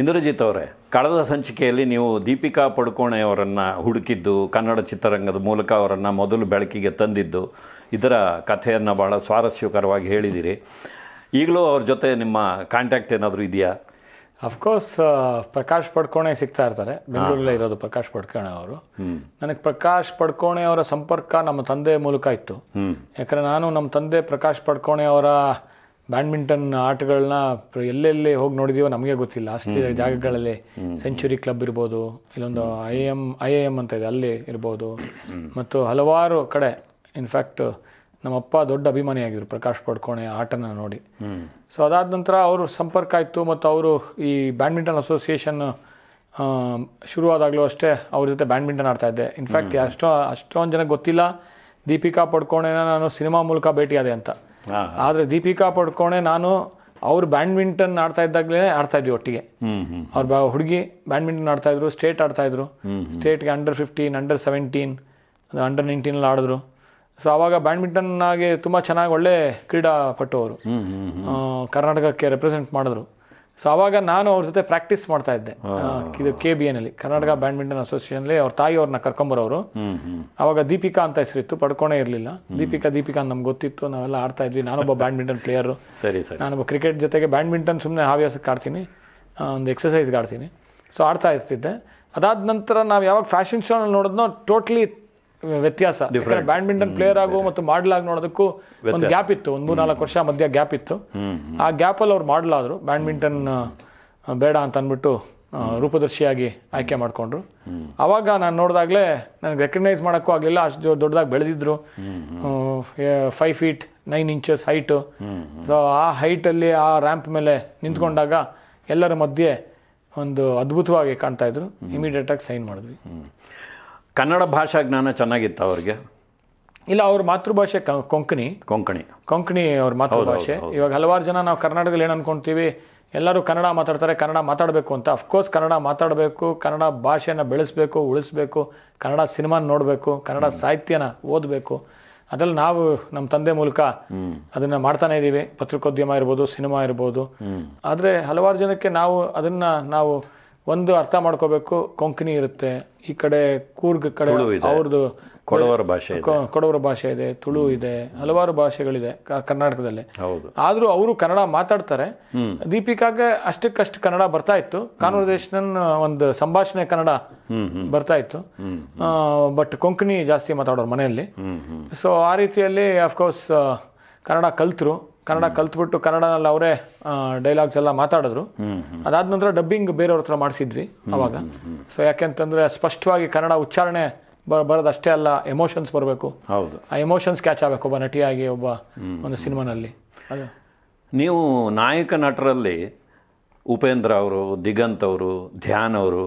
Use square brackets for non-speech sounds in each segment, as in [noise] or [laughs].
ಇಂದ್ರಜಿತ್ ಅವರೇ ಕಳೆದ ಸಂಚಿಕೆಯಲ್ಲಿ ನೀವು ದೀಪಿಕಾ ಪಡುಕೋಣೆ ಅವರನ್ನು ಹುಡುಕಿದ್ದು ಕನ್ನಡ ಚಿತ್ರರಂಗದ ಮೂಲಕ ಅವರನ್ನು ಮೊದಲು ಬೆಳಕಿಗೆ ತಂದಿದ್ದು ಇದರ ಕಥೆಯನ್ನು ಭಾಳ ಸ್ವಾರಸ್ಯಕರವಾಗಿ ಹೇಳಿದ್ದೀರಿ ಈಗಲೂ ಅವ್ರ ಜೊತೆ ನಿಮ್ಮ ಕಾಂಟ್ಯಾಕ್ಟ್ ಏನಾದರೂ ಇದೆಯಾ? ಅಫ್ಕೋರ್ಸ್ ಪ್ರಕಾಶ್ ಪಡ್ಕೋಣೆ ಸಿಗ್ತಾ ಇರ್ತಾರೆ. ಬೆಂಗಳೂರಲ್ಲೇ ಇರೋದು ಪ್ರಕಾಶ್ ಪಡ್ಕೋಣೆ ಅವರು. ನನಗೆ ಪ್ರಕಾಶ್ ಪಡ್ಕೋಣೆ ಅವರ ಸಂಪರ್ಕ ನಮ್ಮ ತಂದೆ ಮೂಲಕ ಇತ್ತು. ಯಾಕಂದರೆ ನಾನು ನಮ್ಮ ತಂದೆ ಪ್ರಕಾಶ್ ಪಡ್ಕೋಣೆ ಅವರ ಬ್ಯಾಡ್ಮಿಂಟನ್ ಆಟಗಳನ್ನ ಎಲ್ಲೆಲ್ಲಿ ಹೋಗಿ ನೋಡಿದೀವೋ ನಮಗೆ ಗೊತ್ತಿಲ್ಲ. ಅಷ್ಟು ಜಾಗಗಳಲ್ಲಿ ಸೆಂಚುರಿ ಕ್ಲಬ್ ಇರ್ಬೋದು ಇಲ್ಲೊಂದು I M I A M ಅಂತ ಇದೆ ಅಲ್ಲಿ ಇರ್ಬೋದು. ಮತ್ತು ಹಲವಾರು ಕಡೆ ಇನ್ಫ್ಯಾಕ್ಟ್ ನಮ್ಮಪ್ಪ ದೊಡ್ಡ ಅಭಿಮಾನಿಯಾಗಿದ್ರು ಪ್ರಕಾಶ್ ಪಡ್ಕೋಣೆ ಆಟನ ನೋಡಿ. ಸೊ ಅದಾದ ನಂತರ ಅವರು ಸಂಪರ್ಕ ಇತ್ತು ಮತ್ತು ಅವರು ಈ ಬ್ಯಾಡ್ಮಿಂಟನ್ ಅಸೋಸಿಯೇಷನ್ ಶುರುವಾದಾಗಲೂ ಅಷ್ಟೇ ಅವ್ರ ಜೊತೆ ಬ್ಯಾಡ್ಮಿಂಟನ್ ಆಡ್ತಾ ಇದ್ದೆ. ಇನ್ಫ್ಯಾಕ್ಟ್ ಅಷ್ಟೋ ಅಷ್ಟೊಂದು ಜನಕ್ಕೆ ಗೊತ್ತಿಲ್ಲ ದೀಪಿಕಾ ಪಡ್ಕೋಣೆನ ನಾನು ಸಿನಿಮಾ ಮೂಲಕ ಭೇಟಿಯಾದೆ ಅಂತ. ಆದರೆ ದೀಪಿಕಾ ಪಡ್ಕೋಣೆ ನಾನು ಅವ್ರು ಬ್ಯಾಡ್ಮಿಂಟನ್ ಆಡ್ತಾ ಇದ್ದಾಗಲೇ ಆಡ್ತಾ ಇದ್ವಿ ಒಟ್ಟಿಗೆ. ಅವ್ರು ಬಾ ಹುಡುಗಿ ಬ್ಯಾಡ್ಮಿಂಟನ್ ಆಡ್ತಾ ಇದ್ರು ಸ್ಟೇಟ್ ಆಡ್ತಾ ಇದ್ರು. ಸ್ಟೇಟ್ಗೆ under fifteen under seventeen under ನೈನ್ಟೀನಲ್ಲಿ ಆಡಿದ್ರು. ಸೊ ಆವಾಗ ಬ್ಯಾಡ್ಮಿಂಟನ್ನಾಗೆ ತುಂಬ ಚೆನ್ನಾಗಿ ಒಳ್ಳೆ ಕ್ರೀಡಾಪಟು ಅವರು. ಕರ್ನಾಟಕಕ್ಕೆ ರೆಪ್ರೆಸೆಂಟ್ ಮಾಡಿದ್ರು. ಸೊ ಅವಾಗ ನಾನು ಅವ್ರ ಜೊತೆ ಪ್ರಾಕ್ಟೀಸ್ ಮಾಡ್ತಾ ಇದ್ದೆ. ಇದು ಕೆ ಬಿ ಎನಲ್ಲಿ ಕರ್ನಾಟಕ ಬ್ಯಾಡ್ಮಿಂಟನ್ ಅಸೋಸಿಯೇಷನ್ ಅಲ್ಲಿ ಅವ್ರ ತಾಯಿ ಅವ್ರನ್ನ ಕರ್ಕೊಂಬರೋರು ಅವಾಗ ದೀಪಿಕಾ ಅಂತ ಹೆಸರಿತ್ತು ಪಡ್ಕೊಂಡೇ ಇರಲಿಲ್ಲ. ದೀಪಿಕಾ ದೀಪಿಕಾ ನಮ್ಗೆ ಗೊತ್ತಿತ್ತು ನಾವೆಲ್ಲ ಆಡ್ತಾ ಇದ್ವಿ. ನಾನೊಬ್ಬ ಬ್ಯಾಡ್ಮಿಂಟನ್ ಪ್ಲೇಯರು ಸರಿ ಸರಿ. ನಾನೊಬ್ಬ ಕ್ರಿಕೆಟ್ ಜೊತೆಗೆ ಬ್ಯಾಡ್ಮಿಂಟನ್ ಸುಮ್ಮನೆ ಹವ್ಯಾಸಕ್ಕೆ ಆಡ್ತೀನಿ. ಒಂದು ಎಕ್ಸಸೈಸ್ಗೆ ಆಡ್ತೀನಿ ಸೊ ಆಡ್ತಾ ಇರ್ತಿದ್ದೆ. ಅದಾದ ನಂತರ ನಾವು ಯಾವಾಗ ಫ್ಯಾಷನ್ ಶೋನಲ್ಲಿ ನೋಡಿದ್ನೋ ಟೋಟ್ಲಿ ವ್ಯತ್ಯಾಸ. ಯಾಕಂದ್ರೆ ಬ್ಯಾಡ್ಮಿಂಟನ್ ಪ್ಲೇಯರ್ ಆಗು ಮತ್ತು ಮಾಡಲ್ ಆಗಿ ನೋಡೋದಕ್ಕೂ ಒಂದು ಗ್ಯಾಪ್ ಇತ್ತು ಒಂದು ಮೂರು ನಾಲ್ಕು ವರ್ಷ ಮಧ್ಯ ಗ್ಯಾಪ್ ಇತ್ತು. ಆ ಗ್ಯಾಪಲ್ಲಿ ಅವ್ರು ಮಾಡಲ್ ಆದರು ಬ್ಯಾಡ್ಮಿಂಟನ್ ಬೇಡ ಅಂತ ಅಂದ್ಬಿಟ್ಟು ರೂಪದರ್ಶಿಯಾಗಿ ಆಯ್ಕೆ ಮಾಡಿಕೊಂಡ್ರು. ಅವಾಗ ನಾನು ನೋಡಿದಾಗಲೇ ನನಗೆ ರೆಕಗ್ನೈಸ್ ಮಾಡೋಕ್ಕೂ ಆಗಲಿಲ್ಲ. ಅಷ್ಟು ದೊಡ್ಡದಾಗಿ ಬೆಳೆದಿದ್ರು. Five feet nine inches height so ಆ ಹೈಟಲ್ಲಿ ಆ ರ್ಯಾಂಪ್ ಮೇಲೆ ನಿಂತ್ಕೊಂಡಾಗ ಎಲ್ಲರ ಮಧ್ಯೆ ಒಂದು ಅದ್ಭುತವಾಗಿ ಕಾಣ್ತಾ ಇದ್ರು. ಇಮಿಡಿಯೇಟಾಗಿ ಸೈನ್ ಮಾಡಿದ್ವಿ. ಕನ್ನಡ ಭಾಷಾ ಜ್ಞಾನ ಚೆನ್ನಾಗಿತ್ತು ಅವ್ರಿಗೆ. ಇಲ್ಲ ಅವ್ರ ಮಾತೃಭಾಷೆ ಕೊಂಕಣಿ. ಕೊಂಕಣಿ. ಕೊಂಕಣಿ ಅವ್ರ ಮಾತೃಭಾಷೆ. ಇವಾಗ ಹಲವಾರು ಜನ ನಾವು ಕರ್ನಾಟಕದಲ್ಲಿ ಏನು ಅನ್ಕೊಂತೀವಿ ಎಲ್ಲರೂ ಕನ್ನಡ ಮಾತಾಡ್ತಾರೆ ಕನ್ನಡ ಮಾತಾಡಬೇಕು ಅಂತ. ಅಫ್ಕೋರ್ಸ್ ಕನ್ನಡ ಮಾತಾಡಬೇಕು ಕನ್ನಡ ಭಾಷೆನ ಬೆಳೆಸಬೇಕು ಉಳಿಸ್ಬೇಕು ಕನ್ನಡ ಸಿನಿಮಾ ನೋಡಬೇಕು ಕನ್ನಡ ಸಾಹಿತ್ಯನ ಓದಬೇಕು. ಅದ್ರಲ್ಲಿ ನಾವು ನಮ್ಮ ತಂದೆ ಮೂಲಕ ಅದನ್ನ ಮಾಡ್ತಾನೆ ಇದ್ದೀವಿ ಪತ್ರಿಕೋದ್ಯಮ ಇರ್ಬೋದು ಸಿನಿಮಾ ಇರ್ಬೋದು. ಆದರೆ ಹಲವಾರು ಜನಕ್ಕೆ ನಾವು ಅದನ್ನು ನಾವು ಒಂದು ಅರ್ಥ ಮಾಡ್ಕೋಬೇಕು ಕೊಂಕಣಿ ಇರುತ್ತೆ ಈ ಕಡೆ ಕೂರ್ಗ್ ಕಡೆ ಅವ್ರದ್ದು ಕೊಡವರ ಭಾಷೆ ಇದೆ. ಕೊಡವರ ಭಾಷೆ ಇದೆ ತುಳು ಇದೆ ಹಲವಾರು ಭಾಷೆಗಳಿದೆ ಕರ್ನಾಟಕದಲ್ಲಿ. ಆದ್ರೂ ಅವರು ಕನ್ನಡ ಮಾತಾಡ್ತಾರೆ. ದೀಪಿಕಾಗೆ ಅಷ್ಟಕ್ಕಷ್ಟು ಕನ್ನಡ ಬರ್ತಾ ಇತ್ತು. ಕಾನ್ವರ್ಸೇಷನ್ ಒಂದು ಸಂಭಾಷಣೆ ಕನ್ನಡ ಬರ್ತಾ ಇತ್ತು. ಬಟ್ ಕೊಂಕಣಿ ಜಾಸ್ತಿ ಮಾತಾಡೋರು ಮನೆಯಲ್ಲಿ. ಸೊ ಆ ರೀತಿಯಲ್ಲಿ ಅಫ್ಕೋರ್ಸ್ ಕನ್ನಡ ಕಲ್ತರು. ಕನ್ನಡ ಕಲ್ತ್ಬಿಟ್ಟು ಕನ್ನಡನಲ್ಲಿ ಅವರೇ ಡೈಲಾಗ್ಸ್ ಎಲ್ಲ ಮಾತಾಡಿದ್ರು. ಅದಾದ ನಂತರ ಡಬ್ಬಿಂಗ್ ಬೇರೆಯವ್ರ ಹತ್ರ ಮಾಡಿಸಿದ್ವಿ ಅವಾಗ. ಸೊ ಯಾಕೆಂತಂದ್ರೆ ಸ್ಪಷ್ಟವಾಗಿ ಕನ್ನಡ ಉಚ್ಚಾರಣೆ ಬರೋದಷ್ಟೇ ಅಲ್ಲ ಎಮೋಷನ್ಸ್ ಬರಬೇಕು. ಹೌದು. ಆ ಎಮೋಷನ್ಸ್ ಕ್ಯಾಚ್ ಆಗಬೇಕು ಒಬ್ಬ ನಟಿಯಾಗಿ ಒಬ್ಬ ಒಂದು ಸಿನಿಮಾನಲ್ಲಿ. ಅದು. ನೀವು ನಾಯಕ ನಟರಲ್ಲಿ ಉಪೇಂದ್ರ ಅವರು ದಿಗಂತ್ ಅವರು ಧ್ಯಾನ್ ಅವರು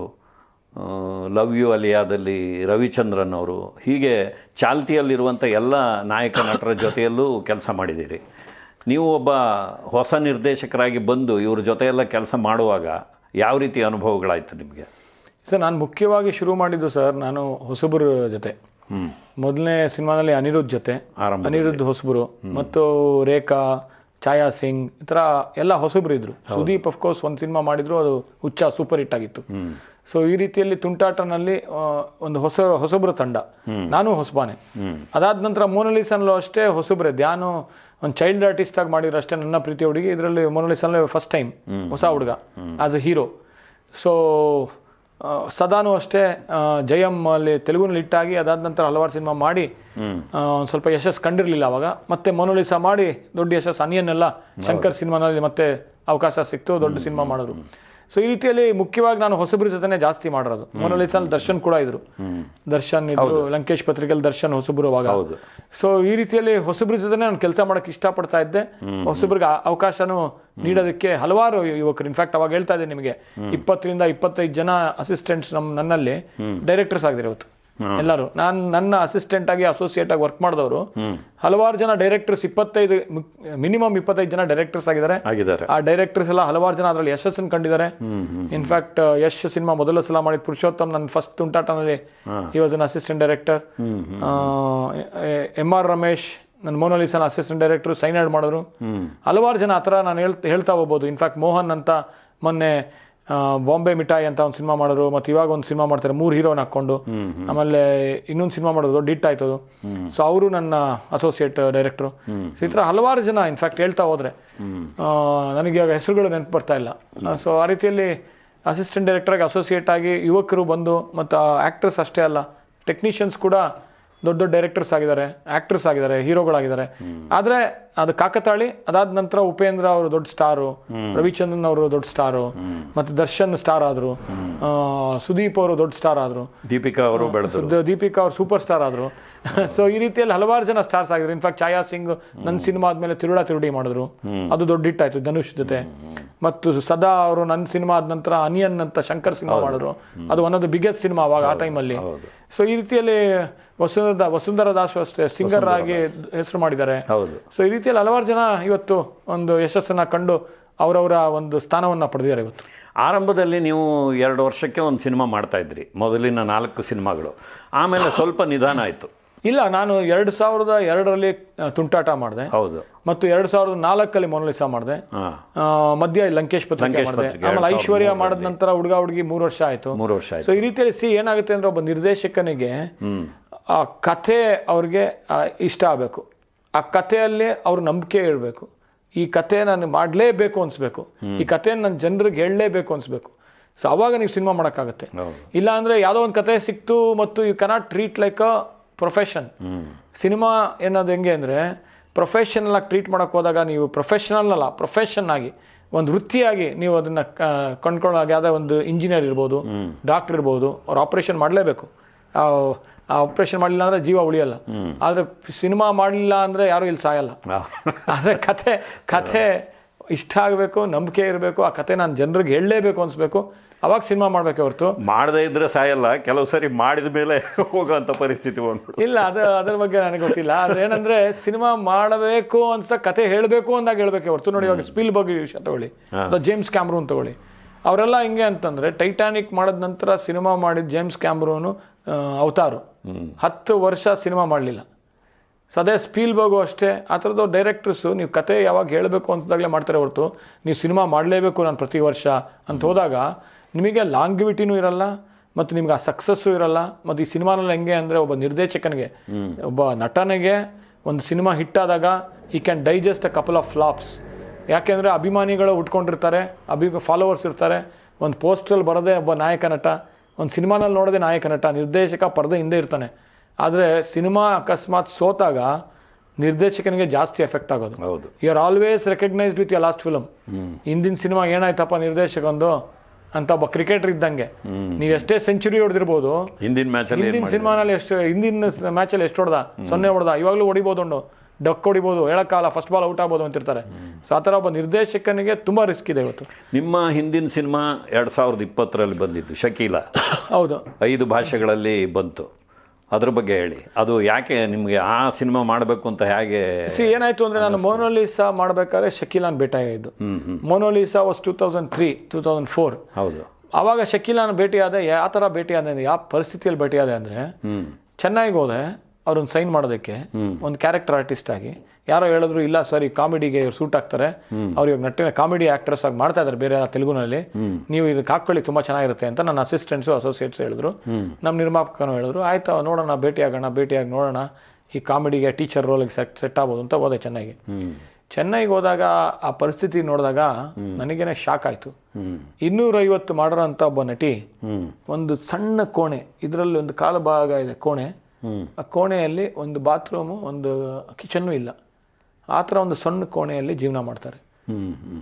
ಲವ್ ಯು ಅಲಿಯಾದಲ್ಲಿ ರವಿಚಂದ್ರನ್ ಅವರು ಹೀಗೆ ಚಾಲ್ತಿಯಲ್ಲಿರುವಂಥ ಎಲ್ಲ ನಾಯಕ ನಟರ ಜೊತೆಯಲ್ಲೂ ಕೆಲಸ ಮಾಡಿದ್ದೀರಿ. ನೀವು ಒಬ್ಬ ಹೊಸ ನಿರ್ದೇಶಕರಾಗಿ ಬಂದು ಇವ್ರ ಜೊತೆಯೆಲ್ಲ ಕೆಲಸ ಮಾಡುವಾಗ ಯಾವ ರೀತಿ ಅನುಭವಗಳಾಯಿತು ನಿಮಗೆ? ಸರ್ ನಾನು ಮುಖ್ಯವಾಗಿ ಶುರು ಮಾಡಿದ್ದು ಸರ್ ನಾನು ಹೊಸಬರ ಜೊತೆ. ಮೊದಲನೇ ಸಿನಿಮಾದಲ್ಲಿ ಅನಿರುದ್ಧ ಜೊತೆ. ಅನಿರುದ್ಧ ಅನಿರುದ್ಧ್ ಹೊಸಬರು ಮತ್ತು ರೇಖಾ ಛಾಯಾ ಸಿಂಗ್ ಈ ಥರ ಎಲ್ಲ ಹೊಸಬ್ರು ಇದ್ರು. ಸುದೀಪ್ ಅಫ್ಕೋರ್ಸ್ ಒಂದು ಸಿನಿಮಾ ಮಾಡಿದ್ರು ಅದು ಹುಚ್ಚ ಸೂಪರ್ ಹಿಟ್ ಆಗಿತ್ತು. ಸೊ ಈ ರೀತಿಯಲ್ಲಿ ತುಂಟಾಟನಲ್ಲಿ ಒಂದು ಹೊಸ ಹೊಸಬ್ರ ತಂಡ. ನಾನು ಹೊಸಬಾನೆ. ಅದಾದ ನಂತರ ಮೋನಲಿಸನ್ಲು ಅಷ್ಟೇ ಹೊಸಬ್ರೆ. ಧ್ಯಾನು ಒಂದು ಚೈಲ್ಡ್ ಆರ್ಟಿಸ್ಟ್ ಆಗಿ ಮಾಡಿದ್ರು ಅಷ್ಟೇ ನನ್ನ ಪ್ರೀತಿ ಹುಡುಗಿ. ಇದರಲ್ಲಿ ಮೋನಲಿಸನ್ಲು ಫಸ್ಟ್ ಟೈಮ್ ಹೊಸ ಹುಡುಗ ಆಸ್ ಅ ಹೀರೋ ಸೊ ಸದಾನು ಅಷ್ಟೇ ಜಯಂ ಅಲ್ಲಿ ತೆಲುಗುನಲ್ಲಿ ಹಿಟ್ಟಾಗಿ ಅದಾದ ನಂತರ ಹಲವಾರು ಸಿನಿಮಾ ಮಾಡಿ ಒಂದು ಸ್ವಲ್ಪ ಯಶಸ್ಸು ಕಂಡಿರಲಿಲ್ಲ ಅವಾಗ. ಮತ್ತೆ ಮೊನೋಲಿಸಾ ಮಾಡಿ ದೊಡ್ಡ ಯಶಸ್ಸು ಅನಿಯನ್ನೆಲ್ಲ ಶಂಕರ್ ಸಿನಿಮಾನಲ್ಲಿ ಮತ್ತೆ ಅವಕಾಶ ಸಿಕ್ತು ದೊಡ್ಡ ಸಿನಿಮಾ ಮಾಡಿದ್ರು. ಸೊ ಈ ರೀತಿಯಲ್ಲಿ ಮುಖ್ಯವಾಗಿ ನಾನು ಹೊಸಬ್ರ ಜೊತೆನೆ ಜಾಸ್ತಿ ಮಾಡಿರೋದು. ಮೊನಲಿಸಲ್ ದರ್ಶನ್ ಕೂಡ ಇದ್ರು. ದರ್ಶನ್ ಇದ್ರು ಲಂಕೇಶ್ ಪತ್ರಿಕೆಯಲ್ಲಿ ದರ್ಶನ್ ಹೊಸಬ್ರು ಅವಾಗ. ಸೊ ಈ ರೀತಿಯಲ್ಲಿ ಹೊಸಬ್ರ ಜೊತೆ ನಾನು ಕೆಲಸ ಮಾಡಕ್ಕೆ ಇಷ್ಟಪಡ್ತಾ ಇದ್ದೆ. ಹೊಸಬ್ರಿಗೆ ಅವಕಾಶನೂ ನೀಡೋದಕ್ಕೆ ಹಲವಾರು ಯುವಕರು. ಇನ್ಫ್ಯಾಕ್ಟ್ ಅವಾಗ ಹೇಳ್ತಾ ಇದ್ದೆ ನಿಮಗೆ ಇಪ್ಪತ್ತರಿಂದ ಇಪ್ಪತ್ತೈದು ಜನ ಅಸಿಸ್ಟೆಂಟ್ಸ್ ನಮ್ಮ ನನ್ನಲ್ಲಿ ಡೈರೆಕ್ಟರ್ಸ್ ಆಗಿದ್ದಾರೆ ಇವತ್ತು. ಎಲ್ಲರೂ. ನಾನು ನನ್ನ ಅಸಿಸ್ಟೆಂಟ್ ಆಗಿ ಅಸೋಸಿಯೇಟ್ ಆಗಿ ವರ್ಕ್ ಮಾಡಿದವರು ಹಲವಾರು ಜನ ಡೈರೆಕ್ಟರ್ಸ್ ಇಪ್ಪತ್ತೈದು ಮಿನಿಮಮ್ ಇಪ್ಪತ್ತೈದು ಜನ ಡೈರೆಕ್ಟರ್ಸ್ ಆಗಿದ್ದಾರೆ. ಆ ಡೈರೆಕ್ಟರ್ಸ್ ಎಲ್ಲ ಹಲವಾರು ಜನ ಅದರಲ್ಲಿ ಯಶಸ್ಸನ್ನು ಕಂಡಿದ್ದಾರೆ. ಇನ್ಫ್ಯಾಕ್ಟ್ ಯಶ್ ಸಿನಿಮಾ ಮೊದಲ ಸಲ ಮಾಡಿದ ಪುರುಷೋತ್ತಮ್ ನನ್ನ ಫಸ್ಟ್ ತುಂಟಾಟನಲ್ಲಿ ಈ was an assistant director M R Ramesh ನನ್ನ ಮೋನಲಿಸನ್ ಅಸಿಸ್ಟೆಂಟ್ ಡೈರೆಕ್ಟರ್ ಸೈನೈಡ್ ಮಾಡಿದ್ರು. ಹಲವಾರು ಜನ ಆ ಥರ ನಾನು ಹೇಳ್ತಾ ಹೋಗ್ಬೋದು. ಇನ್ಫ್ಯಾಕ್ಟ್ ಮೋಹನ್ ಅಂತ ಮೊನ್ನೆ ಬಾಂಬೆ ಮಿಠಾಯಿ ಅಂತ ಒಂದು ಸಿನಿಮಾ ಮಾಡಿದ್ರು ಮತ್ತೆ ಇವಾಗ ಒಂದು ಸಿನಿಮಾ ಮಾಡ್ತಾರೆ ಮೂರು ಹೀರೋನ್ ಹಾಕೊಂಡು ಆಮೇಲೆ ಇನ್ನೊಂದು ಸಿನಿಮಾ ಮಾಡೋದು ಡಿಟ್ ಆಯ್ತು ಅದು ಸೊ ಅವರು ನನ್ನ ಅಸೋಸಿಯೇಟ್ ಡೈರೆಕ್ಟ್ರು ಸೊ ಈ ಥರ ಹಲವಾರು ಜನ ಇನ್ಫ್ಯಾಕ್ಟ್ ಹೇಳ್ತಾ ಹೋದ್ರೆ ನನಗೆ ಇವಾಗ ಹೆಸರುಗಳು ನೆನಪು ಬರ್ತಾ ಇಲ್ಲ ಸೊ ಆ ರೀತಿಯಲ್ಲಿ ಅಸಿಸ್ಟೆಂಟ್ ಡೈರೆಕ್ಟರ್ ಆಗಿ ಅಸೋಸಿಯೇಟ್ ಆಗಿ ಯುವಕರು ಬಂದು ಮತ್ತು ಆಕ್ಟರ್ಸ್ ಅಷ್ಟೇ ಅಲ್ಲ ಟೆಕ್ನಿಷಿಯನ್ಸ್ ಕೂಡ ದೊಡ್ಡ ದೊಡ್ಡ ಡೈರೆಕ್ಟರ್ಸ್ ಆಗಿದ್ದಾರೆ ಆಕ್ಟರ್ಸ್ ಆಗಿದ್ದಾರೆ ಹೀರೋಗಳಾಗಿದ್ದಾರೆ. ಆದ್ರೆ ಅದು ಕಾಕತಾಳಿ ಅದಾದ ನಂತರ ಉಪೇಂದ್ರ ಅವರು ದೊಡ್ಡ ಸ್ಟಾರು ರವಿಚಂದ್ರನ್ ಅವರು ದೊಡ್ಡ ಸ್ಟಾರು ಮತ್ತೆ ದರ್ಶನ್ ಸ್ಟಾರ್ ಆದ್ರು ಸುದೀಪ್ ಅವರು ದೊಡ್ಡ ಸ್ಟಾರ್ ಆದ್ರು. ದೀಪಿಕಾ ಅವರು ದೀಪಿಕಾ ಅವರು ಸೂಪರ್ ಸ್ಟಾರ್ ಆದ್ರು. [laughs] ಸೊ ಈ ರೀತಿಯಲ್ಲಿ ಹಲವಾರು ಜನ ಸ್ಟಾರ್ಸ್ ಆಗಿದ್ರು. ಇನ್ಫ್ಯಾಕ್ಟ್ ಛಾಯಾ ಸಿಂಗ್ ನನ್ನ ಸಿನಿಮಾ ಆದ್ಮೇಲೆ ತಿರುಳ ತಿರುಡಿ ಮಾಡಿದ್ರು. ಅದು ದೊಡ್ಡ ಹಿಟ್ ಆಯ್ತು ಧನುಷ್ ಜೊತೆ. ಮತ್ತು ಸದಾ ಅವರು ನನ್ನ ಸಿನಿಮಾ ಆದ ನಂತರ ಅನಿಯನ್ ಅಂತ ಶಂಕರ್ ಸಿನಿಮಾ ಮಾಡಿದ್ರು. ಅದು one of the biggest cinema ಅವಾಗ ಆ ಟೈಮಲ್ಲಿ ಸೊ ಈ ರೀತಿಯಲ್ಲಿ ವಸುಂಧರ ವಸುಂಧರ ದಾಸು ಅಷ್ಟೇ ಸಿಂಗರ್ ಆಗಿ ಹೆಸರು ಮಾಡಿದ್ದಾರೆ. ಹೌದು. ಸೊ ಈ ರೀತಿಯಲ್ಲಿ ಹಲವಾರು ಜನ ಇವತ್ತು ಒಂದು ಯಶಸ್ಸನ್ನ ಕಂಡು ಅವರವರ ಒಂದು ಸ್ಥಾನವನ್ನ ಪಡೆದಿದ್ದಾರೆ ಇವತ್ತು. ಆರಂಭದಲ್ಲಿ ನೀವು ಎರಡು ವರ್ಷಕ್ಕೆ ಒಂದು ಸಿನಿಮಾ ಮಾಡ್ತಾ ಇದ್ರಿ ಮೊದಲಿನ ನಾಲ್ಕು ಸಿನಿಮಾಗಳು. ಆಮೇಲೆ ಸ್ವಲ್ಪ ನಿಧಾನ ಆಯಿತು. ಇಲ್ಲ ನಾನು ಎರಡು ಸಾವಿರದ ಎರಡರಲ್ಲಿ ತುಂಟಾಟ ಮಾಡಿದೆ. ಹೌದು. ಮತ್ತು ಎರಡು ಸಾವಿರದ ನಾಲ್ಕಲ್ಲಿ ಮೊನಲಿಸ ಮಾಡಿದೆ. ಆ, ಮಧ್ಯ ಲಂಕೇಶ್ ಪತ್ರಿಕೆ ಮಾಡಿದೆ. ಆಮೇಲೆ ಐಶ್ವರ್ಯ ಮಾಡಿದ ನಂತರ ಹುಡುಗ ಹುಡುಗಿ ಮೂರು ವರ್ಷ ಆಯ್ತು. ಮೂರು ವರ್ಷ ಆಯ್ತು ಸೊ ಈ ರೀತಿಯಲ್ಲಿ ಸಿ ಏನಾಗುತ್ತೆ ಅಂದ್ರೆ ಒಬ್ಬ ನಿರ್ದೇಶಕನಿಗೆ ಆ ಕಥೆ ಅವ್ರಿಗೆ ಇಷ್ಟ ಆಗಬೇಕು. ಆ ಕಥೆಯಲ್ಲಿ ಅವ್ರ ನಂಬಿಕೆ ಇರಬೇಕು ಈ ಕಥೆ ನಾನು ಮಾಡಲೇಬೇಕು ಅನಿಸ್ಬೇಕು. ಈ ಕಥೆಯನ್ನು ನನ್ನ ಜನರಿಗೆ ಹೇಳಲೇಬೇಕು ಅನಿಸ್ಬೇಕು. ಸೊ ಅವಾಗ ನೀವು ಸಿನಿಮಾ ಮಾಡೋಕ್ಕಾಗತ್ತೆ. ಇಲ್ಲಾಂದ್ರೆ ಯಾವುದೋ ಒಂದು ಕತೆ ಸಿಕ್ತು ಮತ್ತು you cannot treat like a profession cinema ಅನ್ನೋದು ಹೆಂಗೆ ಅಂದರೆ ಪ್ರೊಫೆಷನಲ್ ಆಗಿ ಟ್ರೀಟ್ ಮಾಡೋಕೆ ಹೋದಾಗ ನೀವು ಪ್ರೊಫೆಷನಲ್ ಅಲ್ಲ ಪ್ರೊಫೆಷನ್ ಆಗಿ ಒಂದು ವೃತ್ತಿಯಾಗಿ ನೀವು ಅದನ್ನು ಕೊಂಡ್ಕೊಳ್ಳೋ ಯಾವುದೇ ಒಂದು ಇಂಜಿನಿಯರ್ ಇರ್ಬೋದು ಡಾಕ್ಟರ್ ಇರ್ಬೋದು ಅವ್ರು ಆಪರೇಷನ್ ಮಾಡಲೇಬೇಕು. ಆ ಆಪ್ರೇಷನ್ ಮಾಡಲಿಲ್ಲ ಅಂದ್ರೆ ಜೀವ ಉಳಿಯಲ್ಲ. ಆದರೆ ಸಿನಿಮಾ ಮಾಡಲಿಲ್ಲ ಅಂದ್ರೆ ಯಾರು ಇಲ್ಲಿ ಸಾಯಲ್ಲ. [laughs] ಆದರೆ ಕತೆ ಕತೆ ಇಷ್ಟ ಆಗಬೇಕು ನಂಬಿಕೆ ಇರಬೇಕು ಆ ಕತೆ ನಾನು ಜನರಿಗೆ ಹೇಳಲೇಬೇಕು ಅನಿಸ್ಬೇಕು. ಅವಾಗ ಸಿನಿಮಾ ಮಾಡಬೇಕು ಹೊರತು. ಮಾಡದೇ ಇದ್ರೆ ಸಾಯಲ್ಲ ಕೆಲವು ಸರಿ ಮಾಡಿದ ಮೇಲೆ [laughs] ಹೋಗೋಂಥ ಪರಿಸ್ಥಿತಿ ಇಲ್ಲ ಅದು ಅದ್ರ ಬಗ್ಗೆ ನನಗೆ ಗೊತ್ತಿಲ್ಲ. ಆದ್ರೆ ಏನಂದ್ರೆ ಸಿನಿಮಾ ಮಾಡಬೇಕು ಅಂತ ಕತೆ ಹೇಳಬೇಕು ಅಂದಾಗ ಹೇಳ್ಬೇಕು ಹೊರತು. ನೋಡಿ ಇವಾಗ ಸ್ಪೀಲ್ ಬಗ್ಗೆ ವಿಷಯ ತಗೊಳ್ಳಿ. ಅಥವಾ ಜೇಮ್ಸ್ ಕ್ಯಾಮ್ರೂನ್ ತಗೊಳ್ಳಿ. ಅವರೆಲ್ಲ ಹಿಂಗೆ ಅಂತಂದರೆ ಟೈಟಾನಿಕ್ ಮಾಡಿದ ನಂತರ ಸಿನಿಮಾ ಮಾಡಿದ ಜೇಮ್ಸ್ ಕ್ಯಾಮ್ರೋನು ಅವತಾರು. ಹತ್ತು ವರ್ಷ ಸಿನಿಮಾ ಮಾಡಲಿಲ್ಲ. ಸದೇ ಸ್ಪೀಲ್ ಬಗು ಅಷ್ಟೇ. ಆ ಥರದ್ದು ಡೈರೆಕ್ಟರ್ಸು ನೀವು ಕತೆ ಯಾವಾಗ ಹೇಳಬೇಕು ಅನ್ಸ್ದಾಗಲೇ ಮಾಡ್ತಾರೆ ಹೊರತು ನೀವು ಸಿನಿಮಾ ಮಾಡಲೇಬೇಕು ನಾನು ಪ್ರತಿ ವರ್ಷ ಅಂತ ಹೋದಾಗ ನಿಮಗೆ ಲಾಂಗ್ವಿಟಿನೂ ಇರಲ್ಲ ಮತ್ತು ನಿಮ್ಗೆ ಆ ಸಕ್ಸಸ್ಸು ಇರಲ್ಲ ಮತ್ತು ಈ ಸಿನಿಮಾನಲ್ಲಿ ಹೆಂಗೆ ಅಂದರೆ ಒಬ್ಬ ನಿರ್ದೇಶಕನಿಗೆ ಒಬ್ಬ ನಟನಿಗೆ ಒಂದು ಸಿನಿಮಾ ಹಿಟ್ಟಾದಾಗ ಈ can digest a couple of flops ಯಾಕೆಂದರೆ ಅಭಿಮಾನಿಗಳು ಉಟ್ಕೊಂಡಿರ್ತಾರೆ ಅಭಿ ಫಾಲೋವರ್ಸ್ ಇರ್ತಾರೆ. ಒಂದು ಪೋಸ್ಟಲ್ಲಿ ಬರೋದೇ ಒಬ್ಬ ನಾಯಕ ನಟ ಒಂದು ಸಿನಿಮಾನಲ್ಲಿ ನೋಡೋದೇ ನಾಯಕ ನಟ ನಿರ್ದೇಶಕ ಪರದೆ ಹಿಂದೆ ಇರ್ತಾನೆ. ಆದರೆ ಸಿನಿಮಾ ಅಕಸ್ಮಾತ್ ಸೋತಾಗ ನಿರ್ದೇಶಕನಿಗೆ ಜಾಸ್ತಿ ಎಫೆಕ್ಟ್ ಆಗೋದು. ಹೌದು. You are always recognised with your last film ಹಿಂದಿನ ಸಿನಿಮಾ ಏನಾಯ್ತಪ್ಪ ನಿರ್ದೇಶಕಂದು? ಅಂತ ಒಬ್ಬ ಕ್ರಿಕೆಟರ್ ಇದ್ದಂಗೆ. ನೀವು ಎಷ್ಟೇ ಸೆಂಚುರಿ ಹೊಡೆದಿರ್ಬೋದು ಹಿಂದಿನ ಮ್ಯಾಚಲ್ಲಿ ಹಿಂದಿನ ಸಿನಿಮಾನಲ್ಲಿ ಎಷ್ಟು ಹಿಂದಿನ ಮ್ಯಾಚಲ್ಲಿ ಎಷ್ಟು ಹೊಡೆದ? ಸೊನ್ನೆ ಹೊಡೆದ? ಇವಾಗಲೂ ಹೊಡಿಬೋದು ಡಕ್ ಹೊಡಿಬೋದು ಹೇಳೋಕ್ಕಾಲ ಫಸ್ಟ್ ಬಾಲ್ ಔಟ್ ಆಗ್ಬೋದು ಅಂತಿರ್ತಾರೆ. ಸೊ ಆ ಥರ ಒಬ್ಬ ನಿರ್ದೇಶಕನಿಗೆ ತುಂಬ ರಿಸ್ಕ್ ಇದೆ ಇವತ್ತು. ನಿಮ್ಮ ಹಿಂದಿನ ಸಿನಿಮಾ ಎರಡು ಸಾವಿರದ ಇಪ್ಪತ್ತರಲ್ಲಿ ಬಂದಿದ್ದು ಶಕೀಲ. ಹೌದು. ಐದು ಭಾಷೆಗಳಲ್ಲಿ ಬಂತು. ಅದ್ರ ಬಗ್ಗೆ ಹೇಳಿ. ಅದು ಯಾಕೆ ನಿಮಗೆ ಆ ಸಿನಿಮಾ ಮಾಡಬೇಕು ಅಂತ ಹೇಗೆ ಸಿ ಏನಾಯ್ತು ಅಂದ್ರೆ ನಾನು ಮೋನೋಲಿಸಾ ಮಾಡಬೇಕಾದ್ರೆ ಶಕೀಲಾನ್ ಭೇಟಿ ಹ್ಮ್ Monalisa was two thousand three two thousand four ಹೌದು. ಆವಾಗ ಶಕೀಲಾನ್ ಭೇಟಿಯಾದ ಯಾವ ಥರ ಭೇಟಿಯಾದೆ ಅಂದ್ರೆ ಯಾವ ಪರಿಸ್ಥಿತಿಯಲ್ಲಿ ಭೇಟಿಯಾದೆ ಅಂದರೆ ಚೆನ್ನೈಗೆ ಹೋದೆ. ಅವ್ರನ್ನ ಸೈನ್ ಮಾಡೋದಕ್ಕೆ ಒಂದು ಕ್ಯಾರೆಕ್ಟರ್ ಆರ್ಟಿಸ್ಟ್ ಆಗಿ ಯಾರೋ ಹೇಳಿದ್ರು ಇಲ್ಲ ಸರ್ ಈ ಕಾಮಿಡಿಗೆ ಇವ್ರು ಸೂಟ್ ಆಗ್ತಾರೆ. ಅವ್ರು ಇವಾಗ ನಟ್ಟಿನ ಕಾಮಿಡಿ ಆಕ್ಟ್ರೆಸ್ ಆಗಿ ಮಾಡ್ತಾ ಇದ್ದಾರೆ ಬೇರೆ ತೆಲುಗುನಲ್ಲಿ. ನೀವು ಇದಕ್ಕೆ ಹಾಕೊಳ್ಳಿ ತುಂಬಾ ಚೆನ್ನಾಗಿರುತ್ತೆ ಅಂತ ನನ್ನ ಅಸಿಸ್ಟೆಂಟ್ಸು ಅಸೋಸಿಯೇಟ್ಸ್ ಹೇಳಿದ್ರು. ನಮ್ಮ ನಿರ್ಮಾಪಕನು ಹೇಳಿದ್ರು ಆಯ್ತು ನೋಡೋಣ ಭೇಟಿ ಆಗೋಣ ಭೇಟಿಯಾಗಿ ನೋಡೋಣ. ಈ ಕಾಮಿಡಿಗೆ ಟೀಚರ್ ರೋಲಿಗೆ ಸೆಟ್ ಸೆಟ್ ಆಗ್ಬೋದು ಅಂತ ಹೋದೆ ಚೆನ್ನೈಗೆ. ಚೆನ್ನೈಗೆ ಹೋದಾಗ ಆ ಪರಿಸ್ಥಿತಿ ನೋಡಿದಾಗ ನನಗೇನೆ ಶಾಕ್ ಆಯಿತು. ಇನ್ನೂರೈವತ್ತು ಅಂತ ಒಬ್ಬ ನಟಿ ಒಂದು ಸಣ್ಣ ಕೋಣೆ ಇದರಲ್ಲಿ ಒಂದು ಕಾಲು ಭಾಗ ಇದೆ ಕೋಣೆ. ಆ ಕೋಣೆಯಲ್ಲಿ ಒಂದು ಬಾತ್ರೂಮು ಒಂದು ಕಿಚನ್ನು ಇಲ್ಲ. ಆ ಥರ ಒಂದು ಸಣ್ಣ ಕೋಣೆಯಲ್ಲಿ ಜೀವನ ಮಾಡ್ತಾರೆ.